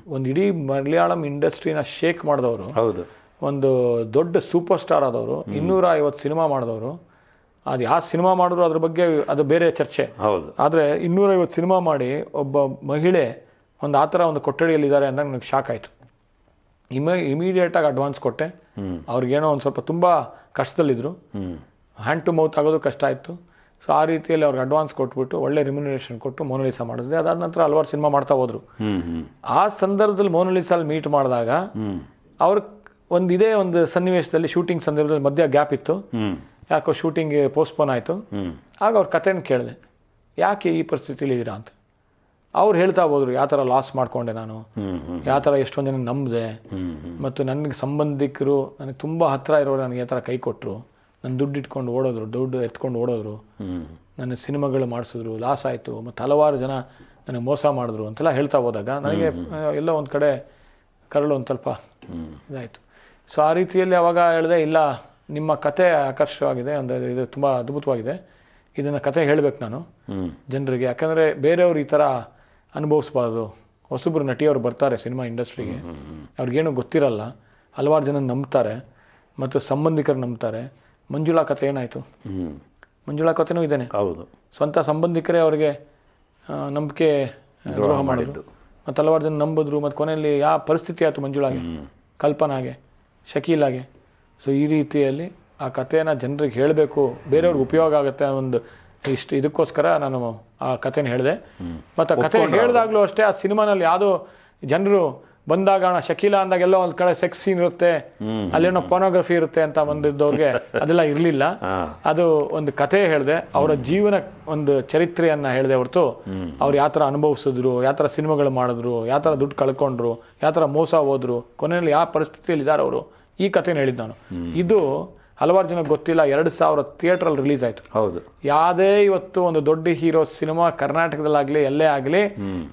ಒಂದು ಇಡೀ ಮಲಯಾಳಂ ಇಂಡಸ್ಟ್ರಿನ ಶೇಕ್ ಮಾಡಿದವರು. ಹೌದು. ಒಂದು ದೊಡ್ಡ ಸೂಪರ್ ಸ್ಟಾರ್ ಆದವರು. ಇನ್ನೂರ ಐವತ್ತು ಸಿನಿಮಾ ಮಾಡಿದವರು. ಅದು ಯಾವ ಸಿನಿಮಾ ಮಾಡಿದ್ರು ಅದ್ರ ಬಗ್ಗೆ ಅದು ಬೇರೆ ಚರ್ಚೆ. ಹೌದು. ಆದರೆ ಇನ್ನೂರೈವತ್ತು ಸಿನಿಮಾ ಮಾಡಿ ಒಬ್ಬ ಮಹಿಳೆ ಒಂದು ಆ ಥರ ಒಂದು ಕೊಠಡಿಯಲ್ಲಿದ್ದಾರೆ ಅಂದಾಗ ನನಗೆ ಶಾಕ್ ಆಯಿತು. ಇಮ ಇಮಿಡಿಯೇಟಾಗಿ ಅಡ್ವಾನ್ಸ್ ಕೊಟ್ಟೆ. ಅವ್ರಿಗೇನೋ ಒಂದು ಸ್ವಲ್ಪ ತುಂಬ ಕಷ್ಟದಲ್ಲಿದ್ದರು ಹ್ಯಾಂಡ್ ಟು ಮೌತ್ ಆಗೋದು ಕಷ್ಟ ಆಯಿತು. ಸೊ ಆ ರೀತಿಯಲ್ಲಿ ಅವ್ರಿಗೆ ಅಡ್ವಾನ್ಸ್ ಕೊಟ್ಬಿಟ್ಟು ಒಳ್ಳೆ ರಿಮ್ಯುನೇಷನ್ ಕೊಟ್ಟು ಮೋನಲಿಸಾ ಮಾಡಿಸಿದೆ. ಅದಾದ ನಂತರ ಹಲವಾರು ಸಿನಿಮಾ ಮಾಡ್ತಾ ಹೋದ್ರು. ಆ ಸಂದರ್ಭದಲ್ಲಿ ಮೋನಲಿಸಾಲ್ ಮೀಟ್ ಮಾಡಿದಾಗ ಅವ್ರ ಒಂದು ಇದೇ ಒಂದು ಸನ್ನಿವೇಶದಲ್ಲಿ ಶೂಟಿಂಗ್ ಸಂದರ್ಭದಲ್ಲಿ ಮಧ್ಯ ಗ್ಯಾಪ್ ಇತ್ತು. ಯಾಕೋ ಶೂಟಿಂಗ್ ಪೋಸ್ಟ್ಪೋನ್ ಆಯಿತು. ಆಗ ಅವ್ರ ಕಥೆನ ಕೇಳಿದೆ ಯಾಕೆ ಈ ಪರಿಸ್ಥಿತಿಲಿ ಇದ್ದೀರಾ? ಅಂತ. ಅವ್ರು ಹೇಳ್ತಾ ಹೋದ್ರು ಯಾವ ಥರ ಲಾಸ್ ಮಾಡಿಕೊಂಡೆ ನಾನು. ಯಾವ ಥರ ಎಷ್ಟೊಂದು ಜನ ನಂಬಿದೆ. ಮತ್ತು ನನಗೆ ಸಂಬಂಧಿಕರು ನನಗೆ ತುಂಬ ಹತ್ತಿರ ಇರೋರು ನನಗೆ ಯಾವ ಥರ ಕೈ ಕೊಟ್ಟರು ನನ್ನ ದುಡ್ಡು ಇಟ್ಕೊಂಡು ಓಡೋದ್ರು ದುಡ್ಡು ಎತ್ಕೊಂಡು ಓಡೋದ್ರು. ನನ್ನ ಸಿನಿಮಾಗಳು ಮಾಡಿಸಿದ್ರು ಲಾಸ್ ಆಯಿತು ಮತ್ತು ಹಲವಾರು ಜನ ನನಗೆ ಮೋಸ ಮಾಡಿದ್ರು ಅಂತೆಲ್ಲ ಹೇಳ್ತಾ ಹೋದಾಗ ನನಗೆ ಎಲ್ಲ ಒಂದು ಕಡೆ ಕರಳು ಒಂದು ಸ್ವಲ್ಪ ಇದಾಯಿತು. ಸೊ ಆ ರೀತಿಯಲ್ಲಿ ಅವಾಗ ಹೇಳಿದೆ ಇಲ್ಲ ನಿಮ್ಮ ಕತೆ ಆಕರ್ಷವಾಗಿದೆ ಅಂದರೆ ಇದು ತುಂಬ ಅದ್ಭುತವಾಗಿದೆ. ಇದನ್ನು ಕತೆ ಹೇಳಬೇಕು ನಾನು. ಜನರಿಗೆ ಯಾಕಂದರೆ ಬೇರೆಯವ್ರು ಈ ಥರ ಅನುಭವಿಸ್ಬಾರ್ದು. ಹೊಸಬ್ರು ನಟಿಯವರು ಬರ್ತಾರೆ ಸಿನಿಮಾ ಇಂಡಸ್ಟ್ರಿಗೆ. ಅವ್ರಿಗೇನು ಗೊತ್ತಿರಲ್ಲ. ಹಲವಾರು ಜನ ನಂಬ್ತಾರೆ ಮತ್ತು ಸಂಬಂಧಿಕರು ನಂಬ್ತಾರೆ. ಮಂಜುಳಾ ಕತೆ ಏನಾಯಿತು? ಮಂಜುಳಾ ಕಥೆನೂ ಇದ್ದಾನೆ ಹೌದು. ಸ್ವಂತ ಸಂಬಂಧಿಕರೇ ಅವರಿಗೆ ನಂಬಿಕೆ ದ್ರೋಹ ಮಾಡಿದ್ದು. ಮತ್ತು ಹಲವಾರು ಜನ ನಂಬಿದ್ರು. ಮತ್ತು ಕೊನೆಯಲ್ಲಿ ಯಾವ ಪರಿಸ್ಥಿತಿ ಆಯಿತು ಮಂಜುಳಾಗೆ? ಕಲ್ಪನಾಗೆ ಶಕೀಲಾಗೆ. ಸೊ ಈ ರೀತಿಯಲ್ಲಿ ಆ ಕಥೆನ ಜನರಿಗೆ ಹೇಳಬೇಕು. ಬೇರೆಯವ್ರಿಗೆ ಉಪಯೋಗ ಆಗುತ್ತೆ ಅನ್ನೋ ಒಂದು ಇಷ್ಟು ಇದಕ್ಕೋಸ್ಕರ ನಾನು ಆ ಕಥೆನ ಹೇಳಿದೆ. ಮತ್ತು ಆ ಕಥೆ ಹೇಳಿದಾಗಲೂ ಅಷ್ಟೇ ಆ ಸಿನಿಮಾನಲ್ಲಿ ಯಾವುದೋ ಜನರು ಬಂದಾಗ ಅಣ್ಣ ಶಕೀಲಾ ಅಂದಾಗೆಲ್ಲ ಒಂದ್ ಕಡೆ ಸೆಕ್ಸ್ ಸೀನ್ ಇರುತ್ತೆ ಅಲ್ಲೇನೋ ಪೋನೋಗ್ರಫಿ ಇರುತ್ತೆ ಅಂತ ಬಂದಿದ್ದವ್ರಿಗೆ ಅದೆಲ್ಲ ಇರಲಿಲ್ಲ. ಅದು ಒಂದು ಕಥೆ ಹೇಳಿದೆ ಅವರ ಜೀವನ ಒಂದು ಚರಿತ್ರೆಯನ್ನ ಹೇಳಿದೆ ಹೊರತು ಅವ್ರು ಯಾವ ಥರ ಅನುಭವಿಸಿದ್ರು ಯಾವ ಥರ ಸಿನಿಮಾಗಳು ಮಾಡಿದ್ರು ಯಾವ ಥರ ದುಡ್ಡು ಕಳ್ಕೊಂಡ್ರು ಯಾವ ಥರ ಮೋಸ ಹೋದ್ರು ಕೊನೆಯಲ್ಲಿ ಯಾವ ಪರಿಸ್ಥಿತಿಯಲ್ಲಿ ಇದ್ದಾರೆ ಅವರು ಈ ಕಥೆನ ಹೇಳಿದ್ದು ನಾನು. ಇದು ಹಲವಾರು ಜನ ಗೊತ್ತಿಲ್ಲ ಎರಡು ಸಾವಿರ ಥಿಯೇಟ್ರಲ್ಲಿ ರಿಲೀಸ್ ಆಯಿತು. ಹೌದು. ಯಾವುದೇ ಇವತ್ತು ಒಂದು ದೊಡ್ಡ ಹೀರೋ ಸಿನಿಮಾ ಕರ್ನಾಟಕದಲ್ಲಾಗಲಿ ಎಲ್ಲೇ ಆಗಲಿ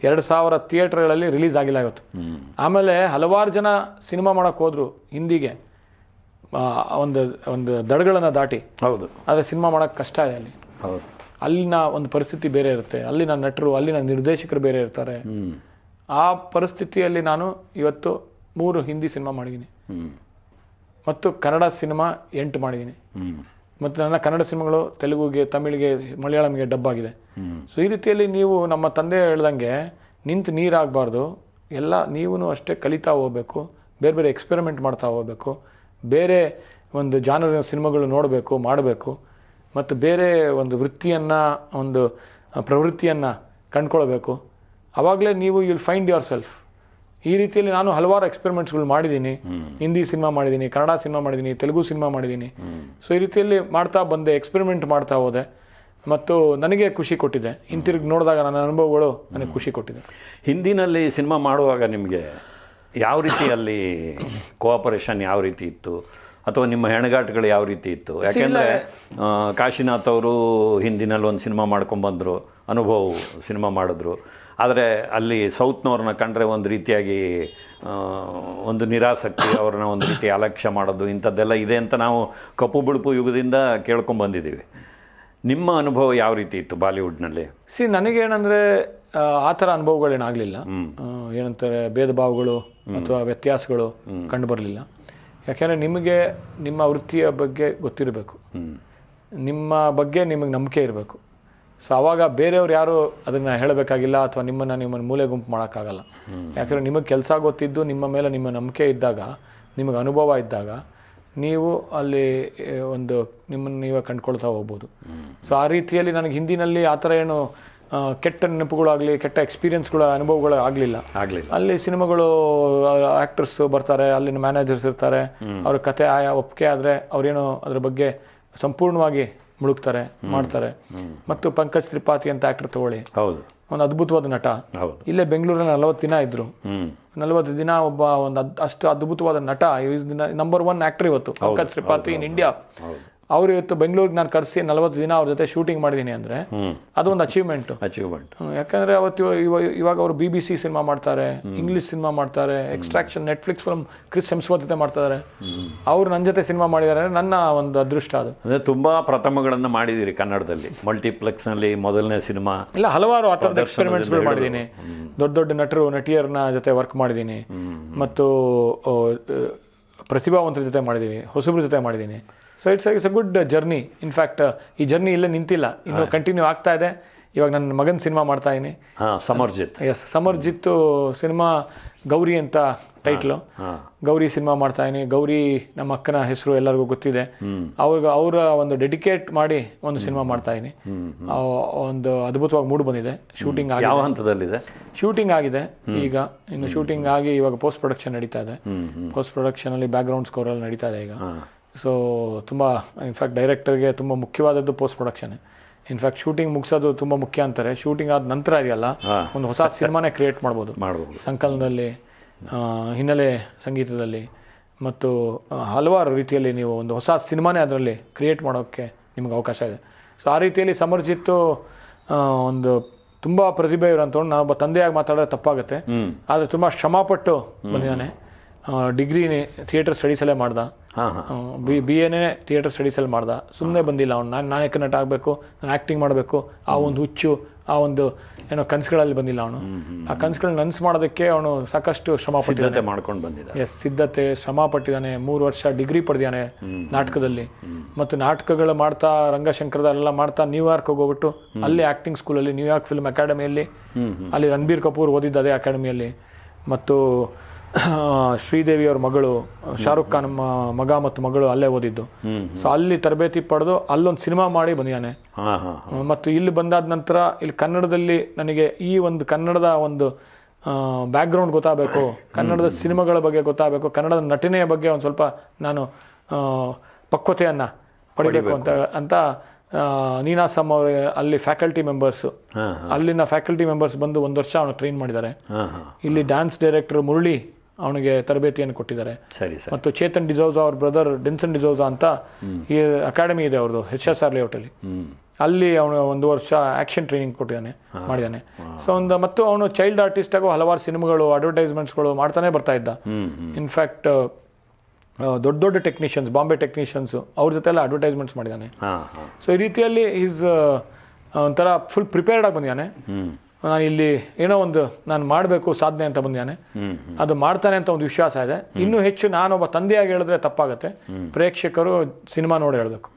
ಎರಡು ಸಾವಿರ ಥಿಯೇಟರ್ಗಳಲ್ಲಿ ರಿಲೀಸ್ ಆಗಿಲ್ಲ ಇವತ್ತು. ಆಮೇಲೆ ಹಲವಾರು ಜನ ಸಿನಿಮಾ ಮಾಡೋಕೆ ಹೋದ್ರು ಹಿಂದಿಗೆ. ಒಂದು ಒಂದು ದಡಗಳನ್ನು ದಾಟಿ. ಹೌದು. ಆದರೆ ಸಿನಿಮಾ ಮಾಡೋಕೆ ಕಷ್ಟ ಇದೆ ಅಲ್ಲಿ. ಹೌದು. ಅಲ್ಲಿನ ಒಂದು ಪರಿಸ್ಥಿತಿ ಬೇರೆ ಇರುತ್ತೆ. ಅಲ್ಲಿನ ನಟರು ಅಲ್ಲಿನ ನಿರ್ದೇಶಕರು ಬೇರೆ ಇರ್ತಾರೆ. ಆ ಪರಿಸ್ಥಿತಿಯಲ್ಲಿ ನಾನು ಇವತ್ತು ಮೂರು ಹಿಂದಿ ಸಿನಿಮಾ ಮಾಡಿದ್ದೀನಿ. ಮತ್ತು ಕನ್ನಡ ಸಿನಿಮಾ ಎಂಟು ಮಾಡಿದ್ದೀನಿ. ಮತ್ತು ನನ್ನ ಕನ್ನಡ ಸಿನಿಮಾಗಳು ತೆಲುಗುಗೆ ತಮಿಳಿಗೆ ಮಲಯಾಳಂಗೆ ಡಬ್ ಆಗಿದೆ. ಸೊ ಈ ರೀತಿಯಲ್ಲಿ ನೀವು ನಮ್ಮ ತಂದೆ ಹೇಳ್ದಂಗೆ ನಿಂತು ನೀರಾಗಬಾರ್ದು. ಎಲ್ಲ ನೀವೂ ಅಷ್ಟೇ ಕಲಿತಾ ಹೋಗ್ಬೇಕು. ಬೇರೆ ಬೇರೆ ಎಕ್ಸ್ಪೆರಿಮೆಂಟ್ ಮಾಡ್ತಾ ಹೋಗ್ಬೇಕು. ಬೇರೆ ಒಂದು ಜಾನರಿನ ಸಿನಿಮಾಗಳು ನೋಡಬೇಕು ಮಾಡಬೇಕು. ಮತ್ತು ಬೇರೆ ಒಂದು ವೃತ್ತಿಯನ್ನು ಒಂದು ಪ್ರವೃತ್ತಿಯನ್ನು ಕಂಡ್ಕೊಳ್ಬೇಕು. ಆವಾಗಲೇ ನೀವು ವಿಲ್ ಫೈಂಡ್ ಯುವರ್ ಸೆಲ್ಫ್ ಈ ರೀತಿಯಲ್ಲಿ ನಾನು ಹಲವಾರು ಎಕ್ಸ್ಪೆರಿಮೆಂಟ್ಸ್ಗಳು ಮಾಡಿದ್ದೀನಿ. ಹಿಂದಿ ಸಿನಿಮಾ ಮಾಡಿದ್ದೀನಿ ಕನ್ನಡ ಸಿನಿಮಾ ಮಾಡಿದ್ದೀನಿ ತೆಲುಗು ಸಿನಿಮಾ ಮಾಡಿದ್ದೀನಿ. ಸೊ ಈ ರೀತಿಯಲ್ಲಿ ಮಾಡ್ತಾ ಬಂದೆ ಎಕ್ಸ್ಪೆರಿಮೆಂಟ್ ಮಾಡ್ತಾ ಹೋದೆ. ಮತ್ತು ನನಗೆ ಖುಷಿ ಕೊಟ್ಟಿದೆ. ಹಿಂತಿರುಗಿ ನೋಡಿದಾಗ ನನ್ನ ಅನುಭವಗಳು ನನಗೆ ಖುಷಿ ಕೊಟ್ಟಿದೆ. ಹಿಂದಿನಲ್ಲಿ ಸಿನಿಮಾ ಮಾಡುವಾಗ ನಿಮಗೆ ಯಾವ ರೀತಿ ಅಲ್ಲಿ ಕೋಆಪರೇಷನ್ ಯಾವ ರೀತಿ ಇತ್ತು? ಅಥವಾ ನಿಮ್ಮ ಹೆಣಗಾಟಗಳು ಯಾವ ರೀತಿ ಇತ್ತು? ಯಾಕೆಂದರೆ ಕಾಶಿನಾಥ್ ಅವರು ಹಿಂದಿನಲ್ಲಿ ಒಂದು ಸಿನಿಮಾ ಮಾಡ್ಕೊಂಬಂದರು ಅನುಭವ್ ಸಿನಿಮಾ ಮಾಡಿದ್ರು. ಆದರೆ ಅಲ್ಲಿ ಸೌತ್ನವ್ರನ್ನ ಕಂಡ್ರೆ ಒಂದು ರೀತಿಯಾಗಿ ಒಂದು ನಿರಾಸಕ್ತಿ ಅವ್ರನ್ನ ಒಂದು ರೀತಿ ಅಲಕ್ಷ್ಯ ಮಾಡೋದು ಇಂಥದ್ದೆಲ್ಲ ಇದೆ ಅಂತ ನಾವು ಕಪ್ಪು ಬಿಳುಪು ಯುಗದಿಂದ ಕೇಳ್ಕೊಂಬಂದಿದ್ದೀವಿ ನಿಮ್ಮ ಅನುಭವ ಯಾವ ರೀತಿ ಇತ್ತು ಬಾಲಿವುಡ್ನಲ್ಲಿ? ಸಿ ನನಗೇನಂದರೆ ಆ ಥರ ಅನುಭವಗಳೇನಾಗಲಿಲ್ಲ ಏನಂತಾರೆ ಭೇದ ಭಾವಗಳು ಅಥವಾ ವ್ಯತ್ಯಾಸಗಳು ಕಂಡು ಬರಲಿಲ್ಲ. ಯಾಕೆಂದರೆ ನಿಮಗೆ ನಿಮ್ಮ ವೃತ್ತಿಯ ಬಗ್ಗೆ ಗೊತ್ತಿರಬೇಕು. ನಿಮ್ಮ ಬಗ್ಗೆ ನಿಮಗೆ ನಂಬಿಕೆ ಇರಬೇಕು. ಸೊ ಆವಾಗ ಬೇರೆಯವ್ರು ಯಾರು ಅದನ್ನು ಹೇಳಬೇಕಾಗಿಲ್ಲ ಅಥವಾ ನಿಮ್ಮನ್ನು ನಿಮ್ಮನ್ನು ಮೂಲೆ ಗುಂಪು ಮಾಡೋಕ್ಕಾಗಲ್ಲ. ಯಾಕಂದರೆ ನಿಮಗೆ ಕೆಲಸ ಗೊತ್ತಿದ್ದು ನಿಮ್ಮ ಮೇಲೆ ನಿಮ್ಮ ನಂಬಿಕೆ ಇದ್ದಾಗ ನಿಮಗೆ ಅನುಭವ ಇದ್ದಾಗ ನೀವು ಅಲ್ಲಿ ಒಂದು ನಿಮ್ಮನ್ನು ನೀವೇ ಕಂಡ್ಕೊಳ್ತಾ ಹೋಗ್ಬೋದು. ಸೊ ಆ ರೀತಿಯಲ್ಲಿ ನನಗೆ ಹಿಂದಿನಲ್ಲಿ ಆ ಥರ ಏನು ಕೆಟ್ಟ ನೆನಪುಗಳಾಗಲಿ ಕೆಟ್ಟ ಎಕ್ಸ್ಪೀರಿಯನ್ಸ್ಗಳ ಅನುಭವಗಳು ಆಗಲಿಲ್ಲ. ಅಲ್ಲಿ ಸಿನಿಮಾಗಳು ಆ್ಯಕ್ಟರ್ಸ್ ಬರ್ತಾರೆ ಅಲ್ಲಿನ ಮ್ಯಾನೇಜರ್ಸ್ ಇರ್ತಾರೆ. ಅವ್ರ ಕತೆ ಆಯಾ ಒಪ್ಪಿಗೆ ಆದರೆ ಅವ್ರೇನೋ ಅದ್ರ ಬಗ್ಗೆ ಸಂಪೂರ್ಣವಾಗಿ ಮುಳುಗ್ತಾರೆ ಮಾಡ್ತಾರೆ. ಮತ್ತು ಪಂಕಜ್ ತ್ರಿಪಾಠಿ ಅಂತ ಆಕ್ಟರ್ ತಗೊಳ್ಳಿ. ಹೌದು. ಒಂದು ಅದ್ಭುತವಾದ ನಟ. ಇಲ್ಲೇ ಬೆಂಗಳೂರಲ್ಲಿ ನಲವತ್ತು ದಿನ ಇದ್ರು. ನಲವತ್ತು ದಿನ ಒಬ್ಬ ಒಂದು ಅಷ್ಟು ಅದ್ಭುತವಾದ ನಟ. ನಂಬರ್ ಒನ್ ಆಕ್ಟರ್ ಇವತ್ತು ಪಂಕಜ್ ತ್ರಿಪಾಠಿ ಇನ್ ಇಂಡಿಯಾ ಅವ್ರು ಇವತ್ತು ಬೆಂಗಳೂರಿಗೆ ನಾನು ಕರೆಸಿ ನಲವತ್ತು ದಿನ ಅವ್ರ ಜೊತೆ ಶೂಟಿಂಗ್ ಮಾಡಿದ್ದೀನಿ ಅಂದರೆ ಅದೊಂದು ಅಚೀವ್ಮೆಂಟ್ ಅಚೀವ್ಮೆಂಟ್ ಯಾಕಂದ್ರೆ ಅವತ್ತು ಇವ- ಇವ- ಇವಾಗ ಅವರು ಬಿ ಬಿ ಸಿ ಸಿನಿಮಾ ಮಾಡ್ತಾರೆ ಇಂಗ್ಲಿಷ್ ಸಿನಿಮಾ ಮಾಡ್ತಾರೆ Extraction Netflix film Chris Hemsworth ಜೊತೆ ಮಾಡ್ತಾರೆ ಅವ್ರು ನನ್ನ ಜೊತೆ ಸಿನಿಮಾ ಮಾಡಿದ್ದಾರೆ ನನ್ನ ಒಂದು ಅದೃಷ್ಟ ಅದು. ಅಂದರೆ ತುಂಬ ಪ್ರಥಮಗಳನ್ನು ಮಾಡಿದ್ದೀರಿ ಕನ್ನಡದಲ್ಲಿ. ಮಲ್ಟಿಪ್ಲೆಕ್ಸ್ನಲ್ಲಿ ಮೊದಲನೇ ಸಿನಿಮಾ ಇಲ್ಲ ಹಲವಾರು ಆ ಥರದ ಎಕ್ಸ್ಪೆರಿಮೆಂಟ್ಸ್ಗಳು ಮಾಡಿದ್ದೀನಿ ದೊಡ್ಡ ದೊಡ್ಡ ನಟರು ನಟಿಯರ್ನ ಜೊತೆ ವರ್ಕ್ ಮಾಡಿದ್ದೀನಿ ಮತ್ತು ಪ್ರತಿಭಾವಂತರ ಜೊತೆ ಮಾಡಿದ್ದೀನಿ ಹೊಸಬ್ರ ಜೊತೆ ಮಾಡಿದ್ದೀನಿ so it's it's a good journey in fact ಈ ಜರ್ನಿ ಇಲ್ಲೇ ನಿಂತಿಲ್ಲ. ಇನ್ನು ಕಂಟಿನ್ಯೂ ಆಗ್ತಾ ಇದೆ. ಇವಾಗ ನನ್ನ ಮಗನ ಸಿನಿಮಾ ಮಾಡ್ತಾ ಇದ್ದೀನಿ. ಸಮರ್ಜಿತ್. ಎಸ್ ಸಮರ್ಜಿತ್ ಸಿನಿಮಾ ಗೌರಿ ಅಂತ ಟೈಟ್ಲು ಗೌರಿ ಸಿನಿಮಾ ಮಾಡ್ತಾ ಇದೀನಿ ಗೌರಿ ನಮ್ಮ ಅಕ್ಕನ ಹೆಸರು ಎಲ್ಲರಿಗೂ ಗೊತ್ತಿದೆ. ಅವ್ರಿಗೆ ಅವರ ಒಂದು ಡೆಡಿಕೇಟ್ ಮಾಡಿ ಒಂದು ಸಿನಿಮಾ ಮಾಡ್ತಾ ಇದೀನಿ ಒಂದು ಅದ್ಭುತವಾಗಿ ಮೂಡ್ ಬಂದಿದೆ. ಶೂಟಿಂಗ್ ಯಾವ ಹಂತದಲ್ಲಿದೆ? ಶೂಟಿಂಗ್ ಆಗಿದೆ. ಈಗ ಇನ್ನು ಶೂಟಿಂಗ್ ಆಗಿ ಇವಾಗ ಪೋಸ್ಟ್ ಪ್ರೊಡಕ್ಷನ್ ನಡೀತಾ ಇದೆ. ಪೋಸ್ಟ್ ಪ್ರೊಡಕ್ಷನ್ ಅಲ್ಲಿ ಬ್ಯಾಕ್ ಗ್ರೌಂಡ್ ಸ್ಕೋರ್ ಅಲ್ಲಿ ನಡೀತಾ ಇದೆ ಈಗ. ಸೊ ತುಂಬ ಇನ್ಫ್ಯಾಕ್ಟ್ ಡೈರೆಕ್ಟರ್ಗೆ ತುಂಬ ಮುಖ್ಯವಾದದ್ದು post production in fact shooting ಮುಗಿಸೋದು ತುಂಬ ಮುಖ್ಯ ಅಂತಾರೆ. ಶೂಟಿಂಗ್ ಆದ ನಂತರ ಇದೆಯಲ್ಲ ಒಂದು ಹೊಸ ಸಿನಿಮಾನೇ ಕ್ರಿಯೇಟ್ ಮಾಡ್ಬೋದು. ಮಾಡ್ಬೋದು. ಸಂಕಲನದಲ್ಲಿ ಹಿನ್ನೆಲೆ ಸಂಗೀತದಲ್ಲಿ ಮತ್ತು ಹಲವಾರು ರೀತಿಯಲ್ಲಿ ನೀವು ಒಂದು ಹೊಸ ಸಿನಿಮಾನೇ ಅದರಲ್ಲಿ ಕ್ರಿಯೇಟ್ ಮಾಡೋಕ್ಕೆ ನಿಮ್ಗೆ ಅವಕಾಶ ಇದೆ. ಸೊ ಆ ರೀತಿಯಲ್ಲಿ ಸಮರ್ಜಿತ್ತು ಒಂದು ತುಂಬ ಪ್ರತಿಭೆ ಇರೋಂಥವ್ನು ನಾನೊಬ್ಬ ತಂದೆಯಾಗಿ ಮಾತಾಡೋದು ತಪ್ಪಾಗುತ್ತೆ. ಆದರೆ ತುಂಬ ಶ್ರಮಪಟ್ಟು ಬಂದಿದ್ದಾನೆ. ಡಿಗ್ರಿ ಥಿಯೇಟರ್ ಸ್ಟಡೀಸಲ್ಲೇ ಮಾಡ್ದ. ಬಿ ಬಿ ಎನೇ ಥಿಯೇಟರ್ ಸ್ಟಡೀಸಲ್ಲಿ ಮಾಡ್ದ. ಸುಮ್ಮನೆ ಬಂದಿಲ್ಲ ಅವ್ನು. ನಾನು ನಾಯಕ ನಟ ಆಗಬೇಕು? ನಾನು ಆ್ಯಕ್ಟಿಂಗ್ ಮಾಡಬೇಕು. ಆ ಒಂದು ಹುಚ್ಚು ಆ ಒಂದು ಏನೋ ಕನಸುಗಳಲ್ಲಿ ಬಂದಿಲ್ಲ ಅವನು. ಆ ಕನಸುಗಳನ್ನ ನನಸು ಮಾಡೋದಕ್ಕೆ ಅವನು ಸಾಕಷ್ಟು ಶ್ರಮ ಪಟ್ಟಿದ್ದಾನೆ. ಮಾಡ್ಕೊಂಡು ಬಂದಿದ್ದಾನೆ. ಎಸ್ ಸಿದ್ಧತೆ ಶ್ರಮ ಪಟ್ಟಿದ್ದಾನೆ. ಮೂರು ವರ್ಷ ಡಿಗ್ರಿ ಪಡೆದಿದ್ದಾನೆ ನಾಟಕದಲ್ಲಿ. ಮತ್ತು ನಾಟಕಗಳು ಮಾಡ್ತಾ ರಂಗಶಂಕರದಲ್ಲೆಲ್ಲ ಮಾಡ್ತಾ ನ್ಯೂಯಾರ್ಕ್ ಹೋಗ್ಬಿಟ್ಟು ಅಲ್ಲಿ ಆ್ಯಕ್ಟಿಂಗ್ ಸ್ಕೂಲಲ್ಲಿ ನ್ಯೂಯಾರ್ಕ್ ಫಿಲ್ಮ್ ಅಕಾಡೆಮಿಯಲ್ಲಿ ಅಲ್ಲಿ ರಣಬೀರ್ ಕಪೂರ್ ಓದಿದ್ದ ಅದೇ ಅಕಾಡೆಮಿಯಲ್ಲಿ ಮತ್ತು [coughs] ಶ್ರೀದೇವಿ ಅವ್ರ ಮಗಳು ಶಾರುಖ್ ಖಾನ್ ಮಗ ಮತ್ತು ಮಗಳು ಅಲ್ಲೇ ಓದಿದ್ದು. ಸೊ ಅಲ್ಲಿ ತರಬೇತಿ ಪಡೆದು ಅಲ್ಲೊಂದು ಸಿನಿಮಾ ಮಾಡಿ ಬಂದಿದ್ದಾನೆ. ಮತ್ತು ಇಲ್ಲಿ ಬಂದಾದ ನಂತರ ಇಲ್ಲಿ ಕನ್ನಡದಲ್ಲಿ ನನಗೆ ಈ ಒಂದು ಕನ್ನಡದ ಒಂದು ಬ್ಯಾಕ್ಗ್ರೌಂಡ್ ಗೊತ್ತಾಗಬೇಕು. ಕನ್ನಡದ ಸಿನಿಮಾಗಳ ಬಗ್ಗೆ ಗೊತ್ತಾಗಬೇಕು. ಕನ್ನಡದ ನಟನೆಯ ಬಗ್ಗೆ ಒಂದು ಸ್ವಲ್ಪ ನಾನು ಪಕ್ವತೆಯನ್ನು ಪಡಿಬೇಕು ಅಂತ ಅಂತ ನೀನಾಸಮ್ ಅವ್ರ ಅಲ್ಲಿ ಫ್ಯಾಕಲ್ಟಿ ಮೆಂಬರ್ಸ್ ಅಲ್ಲಿನ ಫ್ಯಾಕಲ್ಟಿ ಮೆಂಬರ್ಸ್ ಬಂದು ಒಂದು ವರ್ಷ ಅವನು ಟ್ರೈನ್ ಮಾಡಿದ್ದಾರೆ. ಇಲ್ಲಿ ಡ್ಯಾನ್ಸ್ ಡೈರೆಕ್ಟರ್ ಮುರಳಿ ಅವನಿಗೆ ತರಬೇತಿಯನ್ನು ಕೊಟ್ಟಿದ್ದಾರೆ. ಸರಿ ಸರ್. ಮತ್ತು ಚೇತನ್ ಡಿಸೋಜಾ ಅವ್ರ ಬ್ರದರ್ ಡೆನ್ಸನ್ ಡಿಸೋಜಾ ಅಂತ ಈ ಅಕಾಡೆಮಿ ಇದೆ ಅವ್ರದ್ದು ಎಚ್ ಎಸ್ ಆರ್ ಲೇಔಟಲ್ಲಿ ಅಲ್ಲಿ. ಅಲ್ಲಿ ಅವನು ಒಂದು ವರ್ಷ ಆಕ್ಷನ್ ಟ್ರೈನಿಂಗ್ ಕೊಟ್ಟಿದ್ದಾನೆ ಮಾಡಿದ್ದಾನೆ. ಸೊ ಒಂದು ಮತ್ತು ಅವನು ಚೈಲ್ಡ್ ಆರ್ಟಿಸ್ಟ್ ಆಗೋ ಹಲವಾರು ಸಿನಿಮಾಗಳು ಅಡ್ವರ್ಟೈಸ್ಮೆಂಟ್ಸ್ಗಳು ಮಾಡ್ತಾನೆ ಬರ್ತಾ ಇದ್ದ. ಇನ್ಫ್ಯಾಕ್ಟ್ ದೊಡ್ಡ ದೊಡ್ಡ ಟೆಕ್ನಿಷಿಯನ್ಸ್ ಬಾಂಬೆ ಟೆಕ್ನಿಷಿಯನ್ಸ್ ಅವ್ರ ಜೊತೆ ಎಲ್ಲ ಅಡ್ವರ್ಟೈಸ್ಮೆಂಟ್ಸ್ ಮಾಡಿದ್ದಾನೆ ಸೊ ಈ ರೀತಿಯಲ್ಲಿ ಈಸ್ ಒಂಥರ ಫುಲ್ ಪ್ರಿಪೇರ್ಡ್ ಆಗಿ ಬಂದಿದ್ದಾನೆ. ನಾನು ಇಲ್ಲಿ ಏನೋ ಒಂದು ನಾನು ಮಾಡಬೇಕು ಸಾಧನೆ ಅಂತ ಬಂದಿದ್ದಾನೆ. ಅದು ಮಾಡ್ತಾನೆ ಅಂತ ಒಂದು ವಿಶ್ವಾಸ ಇದೆ. ಇನ್ನೂ ಹೆಚ್ಚು ನಾನೊಬ್ಬ ತಂದೆಯಾಗಿ ಹೇಳಿದ್ರೆ ತಪ್ಪಾಗುತ್ತೆ. ಪ್ರೇಕ್ಷಕರು ಸಿನಿಮಾ ನೋಡಿ ಹೇಳಬೇಕು.